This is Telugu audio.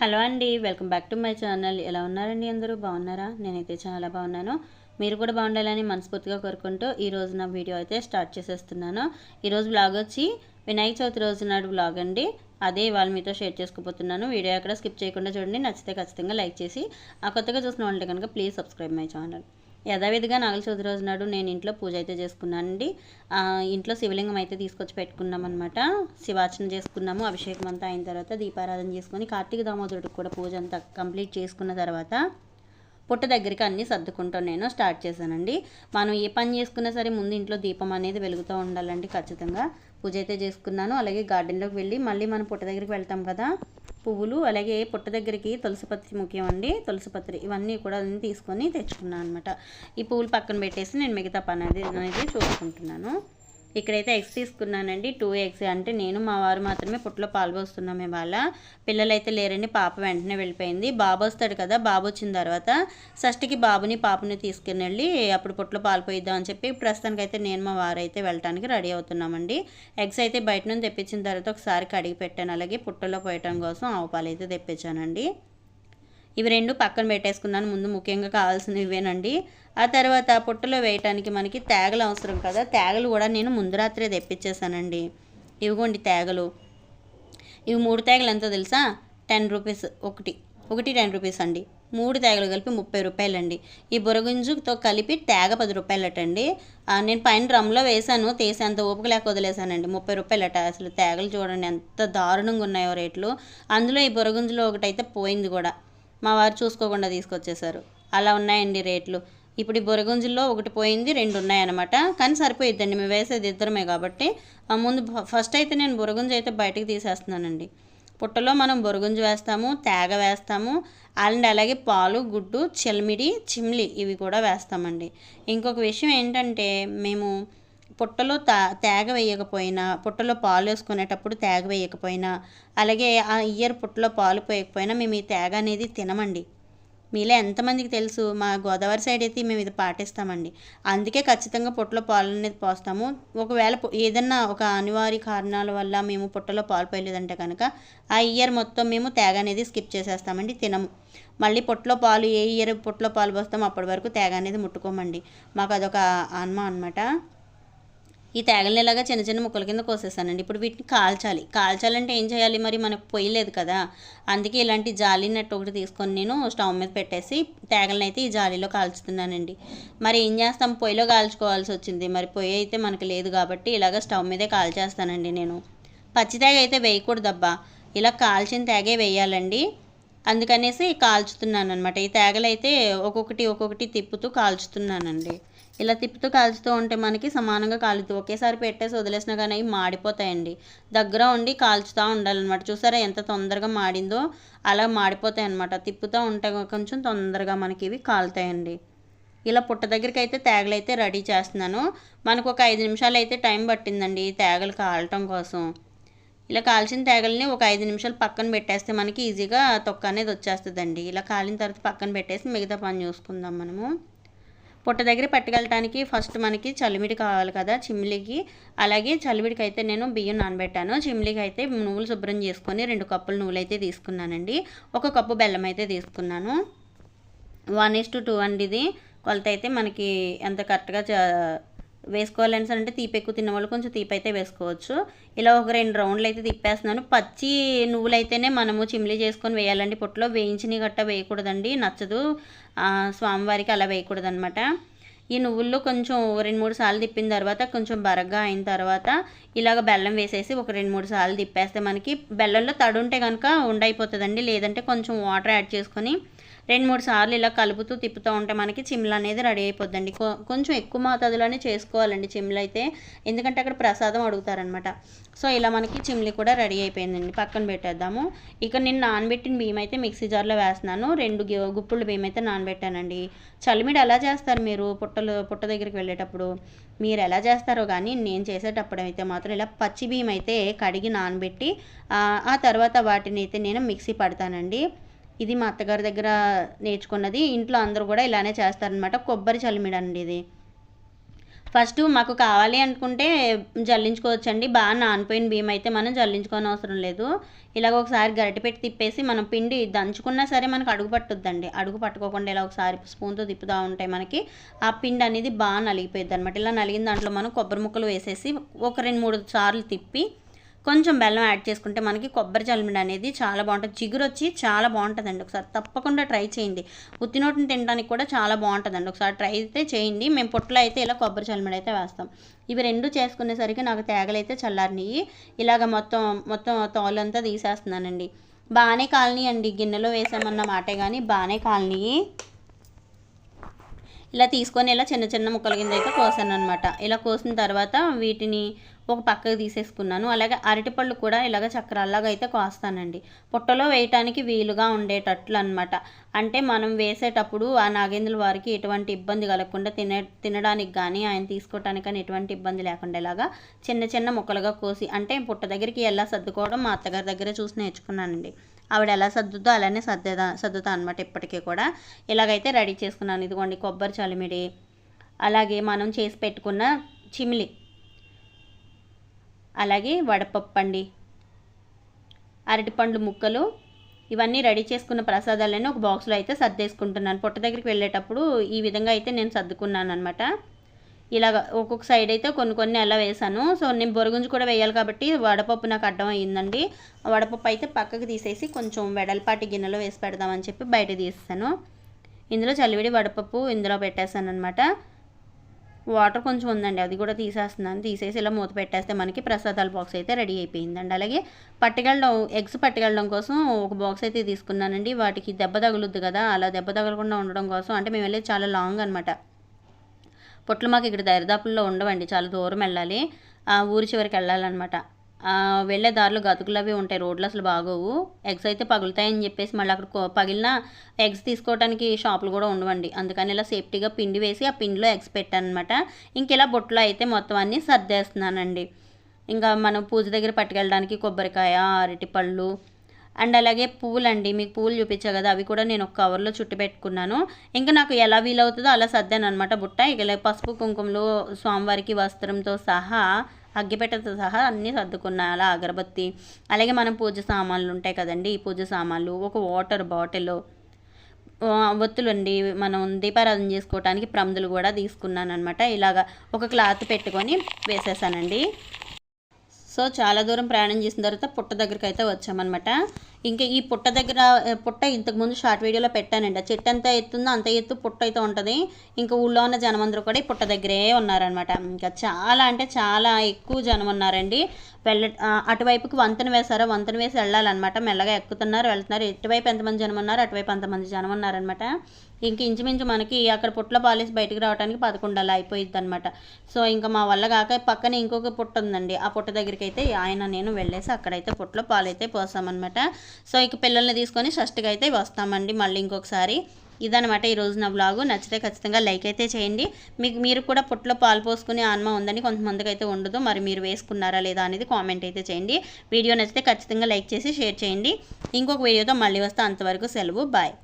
హలో అండి welcome back to my channel. ఎలా ఉన్నారండి అందరూ? బాగున్నారా? నేనైతే చాలా బాగున్నాను. మీరు కూడా బాగుండాలని మనస్ఫూర్తిగా కోరుకుంటూ ఈ రోజు నా వీడియో అయితే స్టార్ట్ చేసేస్తున్నాను. ఈరోజు బ్లాగ్ వచ్చి వినాయక చవితి రోజు నాడు బ్లాగ్ అండి. అదే ఇవాళ మీతో షేర్ చేసుకోబోతున్నాను వీడియో ఎక్కడ స్కిప్ చేయకుండా చూడండి. నచ్చితే ఖచ్చితంగా లైక్ చేసి ఆ కొత్తగా చూసిన వాళ్ళంటే కనుక ప్లీజ్ సబ్స్క్రైబ్ మై ఛానల్. యథావిధిగా నాగల చవితి రోజు నాడు నేను ఇంట్లో పూజ అయితే చేసుకున్నానండి. అండి ఇంట్లో శివలింగం అయితే తీసుకొచ్చి పెట్టుకున్నాం అనమాట శివార్చన చేసుకున్నాము అభిషేకం అంతా అయిన తర్వాత దీపారాధన చేసుకొని కార్తీక దామోదరుడికి కూడా పూజ అంతా కంప్లీట్ చేసుకున్న తర్వాత పుట్ట దగ్గరికి అన్నీ సర్దుకుంటూ నేను స్టార్ట్ చేశానండి. మనం ఏ పని చేసుకున్నా సరే ముందు ఇంట్లో దీపం అనేది వెలుగుతూ ఉండాలండి ఖచ్చితంగా. పూజ అయితే చేసుకున్నాను అలాగే గార్డెన్లోకి వెళ్ళి మళ్ళీ మనం పుట్ట దగ్గరికి వెళ్తాం కదా. పువ్వులు అలాగే పుట్ట దగ్గరికి తులసిపత్రి ముఖ్యం అండి తులసిపత్రి ఇవన్నీ కూడా అన్ని తీసుకొని తెచ్చుకున్నాను అనమాట ఈ పువ్వులు పక్కన పెట్టేసి నేను మిగతా పని అనేది అనేది చూసుకుంటున్నాను. ఇక్కడైతే ఎగ్స్ తీసుకున్నానండి. Two eggs. అంటే నేను మా వారు మాత్రమే పుట్టలో పాలు పోస్తున్నాం ఇవాళ. పిల్లలైతే లేరండి పాప వెంటనే వెళ్ళిపోయింది. బాబు వస్తాడు కదా బాబు వచ్చిన తర్వాత షష్టికి బాబుని పాపని తీసుకుని వెళ్ళి అప్పుడు పుట్టలో పాలు పోయిద్దాం అని చెప్పి ప్రస్తుతానికి అయితే నేను మా వారు అయితే వెళ్ళటానికి రెడీ అవుతున్నామండి. ఎగ్స్ అయితే బయట నుంచి తెప్పించిన తర్వాత ఒకసారి కడిగి పెట్టాను. అలాగే పుట్టలో పోయటం కోసం ఆవు పాలు అయితే తెప్పించానండి. ఇవి రెండు పక్కన పెట్టేసుకున్నాను ముందు ముఖ్యంగా కావాల్సినవి ఇవేనండి. ఆ తర్వాత పుట్టలో వేయటానికి మనకి తేగలు అవసరం కదా. తేగలు కూడా నేను ముందు రాత్రే తెప్పించేసానండి ఇవిగోండి తేగలు. ఇవి మూడు తేగలు ఎంతో తెలుసా? టెన్ రూపీస్ ఒకటి. ఒకటి టెన్ రూపీస్ అండి. మూడు తేగలు కలిపి ముప్పై రూపాయలండి. ఈ బురగుంజుతో కలిపి తేగ పది రూపాయలటండి. నేను పైన డ్రమ్లో వేసాను తీసి అంత ఓపిక లేక వదిలేసానండి ముప్పై రూపాయలట. అసలు తేగలు చూడండి ఎంత దారుణంగా ఉన్నాయో రేట్లు. అందులో ఈ బురగుంజులో ఒకటైతే పోయింది కూడా. మా వారు చూసుకోకుండా తీసుకొచ్చేసారు అలా ఉన్నాయండి రేట్లు. ఇప్పుడు ఈ బొరగుంజుల్లో ఒకటి పోయింది రెండు ఉన్నాయన్నమాట. కానీ సరిపోయిద్దండి మేము వేసేది ఇద్దరమే కాబట్టి. ఆ ముందు ఫస్ట్ అయితే నేను బొరగుంజు అయితే బయటకు తీసేస్తున్నానండి. పుట్టలో మనం బొరగుంజు వేస్తాము తేగ వేస్తాము అండ్ అలాగే పాలు గుడ్డు చెల్మిడి చిమ్లి ఇవి కూడా వేస్తామండి. ఇంకొక విషయం ఏంటంటే మేము పుట్టలో తా తేగ వేయకపోయినా పుట్టలో పాలు వేసుకునేటప్పుడు తేగ వేయకపోయినా అలాగే ఆ ఇయర్ పుట్టలో పాలు పోయకపోయినా మేము ఈ తేగ అనేది తినమండి. మీలో ఎంతమందికి తెలుసు? మా గోదావరి సైడ్ అయితే మేము ఇది పాటిస్తామండి. అందుకే ఖచ్చితంగా పుట్టలో పాలు అనేది పోస్తాము. ఒకవేళ ఏదన్నా ఒక అనివార్య కారణాల వల్ల మేము పుట్టలో పాలు పోయలేదంటే కనుక ఆ ఇయర్ మొత్తం మేము తేగ అనేది స్కిప్ చేసేస్తామండి తినము. మళ్ళీ పుట్టలో పాలు ఏ ఇయర్ పుట్టలో పాలు పోస్తామో అప్పటి వరకు తేగ అనేది ముట్టుకోమండి. మాకు అదొక ఆన్మ అనమాట ఈ తేగలని ఇలాగా చిన్న చిన్న ముక్కల కింద కోసేసానండి. ఇప్పుడు వీటిని కాల్చాలి. కాల్చాలంటే ఏం చేయాలి? మరి మనకు పొయ్యి లేదు కదా. అందుకే ఇలాంటి జాలి నెట్ ఒకటి తీసుకొని నేను స్టవ్ మీద పెట్టేసి తేగలను అయితే ఈ జాలీలో కాల్చుతున్నానండి. మరి ఏం చేస్తాం? పొయ్యిలో కాల్చుకోవాల్సి వచ్చింది. మరి పొయ్యి అయితే మనకు లేదు కాబట్టి ఇలాగ స్టవ్ మీదే కాల్చేస్తానండి నేను. పచ్చి తేగ అయితే వేయకూడదబ్బా. ఇలా కాల్చిన తేగే వేయాలండి. అందుకనేసి కాల్చుతున్నాను అనమాట ఈ తేగలైతే ఒక్కొక్కటి ఒక్కొక్కటి తిప్పుతూ కాల్చుతున్నానండి. ఇలా తిప్పుతూ కాల్చుతూ ఉంటే మనకి సమానంగా కాలుతూ ఒకేసారి పెట్టేసి వదిలేసినా కానీ అవి మాడిపోతాయండి. దగ్గర ఉండి కాల్చుతూ ఉండాలన్నమాట. చూసారా ఎంత తొందరగా మాడిందో? అలా మాడిపోతాయి అన్నమాట తిప్పుతూ ఉంటే కొంచెం తొందరగా మనకి ఇవి కాలుతాయండి. ఇలా పుట్ట దగ్గరికి అయితే తేగలు అయితే రెడీ చేస్తున్నాను. మనకు ఒక ఐదు నిమిషాలు అయితే టైం పట్టిందండి ఈ తేగలు కాలటం కోసం. ఇలా కాల్చిన తేగల్ని ఒక ఐదు నిమిషాలు పక్కన పెట్టేస్తే మనకి ఈజీగా తొక్క అనేది వచ్చేస్తుందండి. ఇలా కాలిన తర్వాత పక్కన పెట్టేసి మిగతా పని చూసుకుందాం మనము. పుట్ట దగ్గర పట్టుకెళ్ళటానికి ఫస్ట్ మనకి చలిమిడి కావాలి కదా చిమ్లీకి. అలాగే చలిమిడికి అయితే నేను బియ్యం నానబెట్టాను. చిమ్లీకి అయితే నువ్వులు శుభ్రం చేసుకొని రెండు కప్పులు నువ్వులు అయితే తీసుకున్నానండి. ఒక కప్పు బెల్లం అయితే తీసుకున్నాను. వన్ ఇస్ టు టూ అండి ఇది. కొలత అయితే మనకి ఎంత కరెక్ట్గా చ వేసుకోవాలని సరే అంటే తీపి ఎక్కువ తిన్న వాళ్ళు కొంచెం తీపి అయితే వేసుకోవచ్చు. ఇలా ఒక రెండు రౌండ్లు అయితే తిప్పేస్తున్నాను. పచ్చి నువ్వులు అయితేనే మనము చిమ్లీ చేసుకొని వేయాలండి. పొట్టులో వేయించినవి గట్ట వేయకూడదండి. నచ్చదు. స్వామివారికి అలా వేయకూడదనమాట ఈ నువ్వుల్లో కొంచెం రెండు మూడు సార్లు తిప్పిన తర్వాత కొంచెం బరగ్గా అయిన తర్వాత ఇలాగ బెల్లం వేసేసి ఒక రెండు మూడు సార్లు తిప్పేస్తే మనకి బెల్లంలో తడి ఉంటే కనుక ఉండైపోతుందండి. లేదంటే కొంచెం వాటర్ యాడ్ చేసుకొని రెండు మూడు సార్లు ఇలా కలుపుతూ తిప్పుతూ ఉంటే మనకి చిమ్ల అనేది రెడీ అయిపోద్దండి. కొ- కొంచెం ఎక్కువ మోతాదులోనే చేసుకోవాలండి చిమ్లు అయితే. ఎందుకంటే అక్కడ ప్రసాదం అడుగుతారనమాట. సో ఇలా మనకి చిమ్లి కూడా రెడీ అయిపోయిందండి. పక్కన పెట్టేద్దాము. ఇక నేను నానబెట్టిన బియ్యం అయితే మిక్సీ జార్లో వేస్తున్నాను. రెండు గుప్పులు బియ్యం అయితే నానబెట్టానండి. చలిమిడి ఎలా చేస్తారు మీరు పుట్టలు పుట్ట దగ్గరికి వెళ్ళేటప్పుడు? మీరు ఎలా చేస్తారో కానీ నేను చేసేటప్పుడు అయితే మాత్రం ఇలా పచ్చి బియ్యం అయితే కడిగి నానబెట్టి ఆ తర్వాత వాటిని అయితే నేను మిక్సీ పడతానండి. ఇది మా అత్తగారి దగ్గర నేర్చుకున్నది. ఇంట్లో అందరూ కూడా ఇలానే చేస్తారనమాట కొబ్బరి చలిమిడి అండి ఇది. ఫస్ట్ మాకు కావాలి అనుకుంటే జల్లించుకోవచ్చండి. బాగా నానిపోయిన బియ్యం అయితే మనం జల్లించుకోని అవసరం లేదు. ఇలాగ ఒకసారి గరిటె పెట్టి తిప్పేసి మనం పిండి దంచుకున్నా సరే మనకు అడుగు పట్టుద్దండి. అడుగు పట్టుకోకుండా ఇలా ఒకసారి స్పూన్తో తిప్పుతూ ఉంటే మనకి ఆ పిండి అనేది బాగా నలిగిపోయింది అనమాట ఇలా నలిగిన దాంట్లో మనం కొబ్బరి ముక్కలు వేసేసి ఒక రెండు మూడు సార్లు తిప్పి కొంచెం బెల్లం యాడ్ చేసుకుంటే మనకి కొబ్బరి చలిమిడి అనేది చాలా బాగుంటుంది. చిగురు వచ్చి చాలా బాగుంటుందండి. ఒకసారి తప్పకుండా ట్రై చేయండి. ఉత్తినోటిని తినడానికి కూడా చాలా బాగుంటుందండి. ఒకసారి ట్రై అయితే చేయండి. మేము పొట్టులో అయితే ఇలా కొబ్బరి చలిమిడి అయితే వేస్తాం. ఇవి రెండు చేసుకునేసరికి నాకు తేగలైతే చల్లారినాయి. ఇలాగ మొత్తం మొత్తం తోలంతా తీసేస్తున్నానండి. బాగానే కాలనీయండి. గిన్నెలో వేసామన్న మాటే కానీ బాగానే కాలనీ ఇలా తీసుకొని ఇలా చిన్న చిన్న ముక్కల కింద అయితే కోసాను అనమాట ఇలా కోసిన తర్వాత వీటిని ఒక పక్కకు తీసేసుకున్నాను. అలాగే అరటిపళ్ళు కూడా ఇలాగ చక్రాల్లాగా అయితే కోస్తానండి. పుట్టలో వేయటానికి వీలుగా ఉండేటట్లు అనమాట అంటే మనం వేసేటప్పుడు ఆ నాగేంద్రుల వారికి ఎటువంటి ఇబ్బంది కలగకుండా తినే తినడానికి కానీ ఆయన తీసుకోవటానికి కానీ ఎటువంటి ఇబ్బంది లేకుండా ఇలాగా చిన్న చిన్న ముక్కలుగా కోసి అంటే పుట్ట దగ్గరికి ఎలా సర్దుకోవడం మా అత్తగారి దగ్గర చూసి నేర్చుకున్నానండి. ఆవిడ ఎలా సర్దుద్దో అలానే సర్దేదా సర్దుతా అనమాట ఇప్పటికీ కూడా. ఇలాగైతే రెడీ చేసుకున్నాను. ఇదిగోండి కొబ్బరి చలిమిడి అలాగే మనం చేసి పెట్టుకున్న చిమిలి అలాగే వడపప్పు అండి అరటిపండు ముక్కలు ఇవన్నీ రెడీ చేసుకున్న ప్రసాదాలని ఒక బాక్స్లో అయితే సర్దేసుకుంటున్నాను. పొట్ట దగ్గరికి వెళ్ళేటప్పుడు ఈ విధంగా అయితే నేను సర్దుకున్నాను అనమాట ఇలాగ ఒక్కొక్క సైడ్ అయితే కొన్ని కొన్ని అలా వేసాను సో నేను బొరుగుంజు కూడా వేయాలి కాబట్టి వడపప్పు నాకు అడ్డం అయ్యిందండి వడపప్పు అయితే పక్కకు తీసేసి కొంచెం వెడల్పాటి గిన్నెలో వేసి పెడదామని చెప్పి బయట తీస్తాను ఇందులో చలివిడి వడపప్పు ఇందులో పెట్టేశాను అనమాట వాటర్ కొంచెం ఉందండి అది కూడా తీసేస్తున్నాను. తీసేసి ఇలా మూత పెట్టేస్తే మనకి ప్రసాదాల బాక్స్ అయితే రెడీ అయిపోయిందండి. అలాగే పట్టుకెళ్ళడం ఎగ్స్ పట్టుకెళ్ళడం కోసం ఒక బాక్స్ అయితే తీసుకున్నానండి. వాటికి దెబ్బ తగులుద్ది కదా అలా దెబ్బ తగలకుండా ఉండడం కోసం. అంటే మేము వెళ్ళేది చాలా లాంగ్ అనమాట పొట్లు మాకు ఇక్కడ దరిదాపుల్లో ఉండవండి చాలా దూరం వెళ్ళాలి. ఆ ఊరి చివరికి వెళ్ళాలన్నమాట. వెళ్ళే దారిలో గతుకులు అవి ఉంటాయి రోడ్లు అసలు బాగోవు. ఎగ్స్ అయితే పగులుతాయని చెప్పేసి మళ్ళీ అక్కడ పగిలిన ఎగ్స్ తీసుకోవడానికి షాపులు కూడా ఉండవండి. అందుకని ఇలా సేఫ్టీగా పిండి వేసి ఆ పిండిలో ఎగ్స్ పెట్టాను అనమాట ఇంక ఇలా బొట్లో అయితే మొత్తం అన్నీ సర్దేస్తున్నానండి. ఇంకా మనం పూజ దగ్గర పట్టుకెళ్ళడానికి కొబ్బరికాయ అరటిపళ్ళు అండ్ అలాగే పూలండి మీకు పూలు చూపించా కదా అవి కూడా నేను ఒక కవర్లో చుట్టి పెట్టుకున్నాను. ఇంకా నాకు ఎలా వీలవుతుందో అలా సర్దాను అనమాట బుట్ట. ఇక పసుపు కుంకుమలు స్వామివారికి వస్త్రంతో సహా అగ్గిపెట్టతో సహా అన్నీ సర్దుకున్నా అలా అగరబత్తి. అలాగే మనం పూజ సామాన్లు ఉంటాయి కదండి ఈ పూజ సామాన్లు ఒక వాటర్ బాటిల్ ఒత్తులు అండి మనం దీపారాధన చేసుకోవడానికి ప్రమిదలు కూడా తీసుకున్నాను అనమాట ఇలాగా ఒక క్లాత్ పెట్టుకొని వేసేసానండి. సో చాలా దూరం ప్రయాణం చేసిన తర్వాత పుట్ట దగ్గరికి అయితే వచ్చామన్నమాట. ఇంకా ఈ పుట్ట దగ్గర పుట్ట ఇంతకుముందు షార్ట్ వీడియోలో పెట్టానండి. చెట్టు ఎంత ఎత్తుందో అంత ఎత్తు పుట్ట అయితే ఉంటుంది. ఇంకా ఊళ్ళో ఉన్న జనమందరూ కూడా ఈ పుట్ట దగ్గరే ఉన్నారనమాట ఇంకా చాలా అంటే చాలా ఎక్కువ జనం ఉన్నారండి. వెళ్ళ అటువైపుకి వంతెన వేశారు. వంతెన వేసి వెళ్ళాలన్నమాట. మెల్లగా ఎక్కుతున్నారు వెళ్తున్నారు. ఇటువైపు ఎంతమంది జనం ఉన్నారు అటువైపు అంతమంది జనం ఉన్నారనమాట ఇంక ఇంచుమించు మనకి అక్కడ పుట్ల పాలేసి బయటకు రావడానికి పదకొండు అలా అయిపోయింది అనమాట సో ఇంకా మా వల్ల కాక పక్కన ఇంకొక పుట్ట ఉందండి. ఆ పుట్ట దగ్గరికి అయితే ఆయన నేను వెళ్ళేసి అక్కడైతే పుట్టలో పాలైతే పోసామన్నమాట సో ఇక పిల్లల్ని తీసుకొని షష్టికి అయితే వస్తామండి మళ్ళీ ఇంకొకసారి. ఇదనమాట ఈరోజు నా బ్లాగు నచ్చితే ఖచ్చితంగా లైక్ అయితే చేయండి. మీకు మీరు కూడా పుట్లో పాలు పోసుకునే ఆన్మ ఉందని కొంతమందికి అయితే ఉండదు. మరి మీరు వేసుకున్నారా లేదా అనేది కామెంట్ అయితే చేయండి. వీడియో నచ్చితే ఖచ్చితంగా లైక్ చేసి షేర్ చేయండి. ఇంకొక వీడియోతో మళ్ళీ వస్తే. అంతవరకు సెలవు. బాయ్.